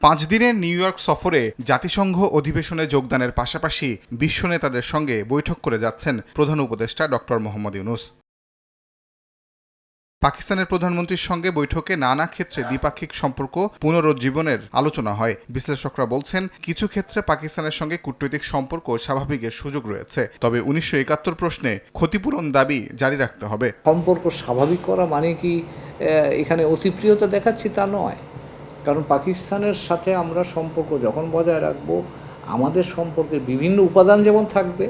পাঁচ দিনের new York সফরে জাতিসংঘ অধিবেশনে যোগদানের পাশাপাশি বিশ্ব নেতাদের সঙ্গে বৈঠক করে যাচ্ছেন প্রধান উপদেষ্টা ডক্টর মোহাম্মদ ইউনুস। পাকিস্তানের প্রধানমন্ত্রীর সঙ্গে বৈঠকে নানা ক্ষেত্রে দ্বিপাক্ষিক সম্পর্ক পুনরুজ্জীবনের আলোচনা হয়। বিশ্লেষকরা বলছেন, কিছু ক্ষেত্রে পাকিস্তানের সঙ্গে কূটনৈতিক সম্পর্ক স্বাভাবিকের সুযোগ রয়েছে। তবে উনিশশো একাত্তর প্রশ্নে ক্ষতিপূরণ দাবি জারি রাখতে হবে। সম্পর্ক স্বাভাবিক করা মানে কি এখানে অতিপ্রিয়তা দেখাচ্ছি তা নয়। কারণ পাকিস্তানের সাথে আমরা সম্পর্ক যখন বজায় রাখব, আমাদের সম্পর্কের বিভিন্ন উপাদান যেমন থাকবে,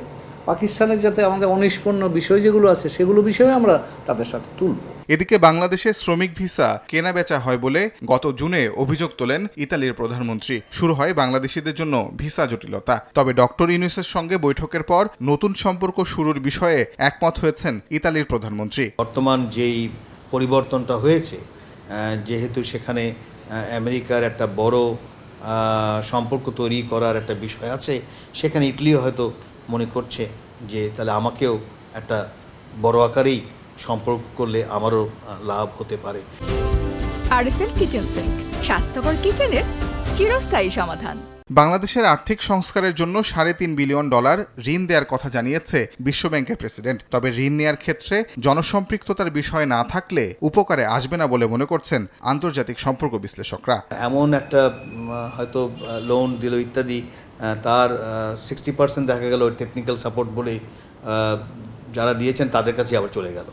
পাকিস্তানের যাতে আমাদের অনিষ্পন্ন বিষয় যেগুলো আছে, সেগুলো বিষয়ে আমরা তাদের সাথে তুলব। এদিকে বাংলাদেশে শ্রমিক ভিসা কেনা বেচা হয় বলে গত জুনে অভিযোগ তোলেন ইতালির প্রধানমন্ত্রী। শুরু হয় বাংলাদেশিদের জন্য ভিসা জটিলতা। তবে ডক্টর ইউনুসের সঙ্গে বৈঠকের পর নতুন সম্পর্ক শুরুর বিষয়ে একমত হয়েছেন ইতালির প্রধানমন্ত্রী। বর্তমান যেই পরিবর্তনটা হয়েছে যেহেতু সেখানে আমেরিকার একটা বড় সম্পর্ক তৈরি করার একটা বিষয় আছে, সেখানে ইটলিও হয়তো মনে করছে যে তাহলে আমাকেও একটা বড় আকারেই সম্পর্ক করলে আমারও লাভ হতে পারে। আরএফএল কিচেন সিঙ্ক স্বাস্থ্যকর কিচেনের চিরস্থায়ী সমাধান। বাংলাদেশের আর্থিক সংস্কারের জন্য সাড়ে তিন বিলিয়ন ডলার ঋণ দেওয়ার কথা জানিয়েছে বিশ্বব্যাংকের প্রেসিডেন্ট। তবে ঋণ নেয়ার ক্ষেত্রে জনসম্পৃক্ততার বিষয় না থাকলে উপকারে আসবে না বলে মনে করছেন আন্তর্জাতিক সম্পর্ক বিশ্লেষকরা। এমন একটা হয়তো লোন দিল ইত্যাদি তার সিক্সটি পার্সেন্ট দেখা গেল টেকনিক্যাল সাপোর্ট বলে যারা দিয়েছেন তাদের কাছে আবার চলে গেল।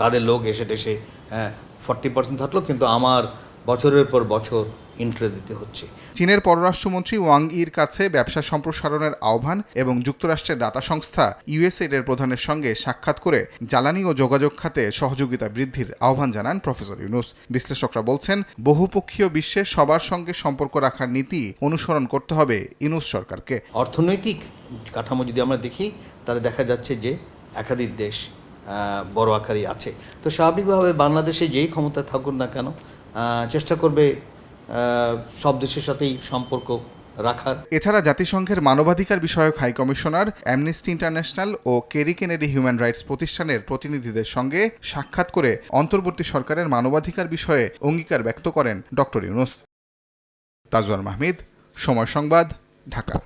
তাদের লোক এসে টেসে হ্যাঁ ফর্টি পার্সেন্ট থাকল কিন্তু আমার বছরের পর বছর ইন্টারেস্ট দিতে হচ্ছে। চীনের পররাষ্ট্রমন্ত্রী ওয়াং ইর কাছে ব্যবসা সম্প্রসারণের আহ্বান এবং যুক্তরাষ্ট্রের দাতা সংস্থা ইউএসএড এর প্রধানের সঙ্গে সাক্ষাৎ করে জ্বালানি ও যোগাযোগ খাতে সহযোগিতা বৃদ্ধির আহ্বান জানান প্রফেসর ইউনুস। বিশ্লেষকরা বলছেন বহুপক্ষীয় বিশ্বে সবার সঙ্গে সম্পর্ক রাখার নীতি অনুসরণ করতে হবে ইউনুস সরকারকে। অর্থনৈতিক কাঠামো যদি আমরা দেখি তাহলে দেখা যাচ্ছে যে একাধিক দেশ বড় আকারই আছে। তো স্বাভাবিকভাবে বাংলাদেশে যেই ক্ষমতা থাকুক না কেন চেষ্টা করবে সব দেশের সাথেই সম্পর্ক রাখার। এছাড়া জাতিসংঘের মানবাধিকার বিষয়ক হাই কমিশনার অ্যামনেস্টি ইন্টারন্যাশনাল ও কেরি কেনেডি হিউম্যান রাইটস প্রতিষ্ঠানের প্রতিনিধিদের সঙ্গে সাক্ষাৎ করে অন্তর্বর্তী সরকারের মানবাধিকার বিষয়ে অঙ্গীকার ব্যক্ত করেন ডক্টর ইউনুস। তাজওয়ার মাহমিদ, সময় সংবাদ, ঢাকা।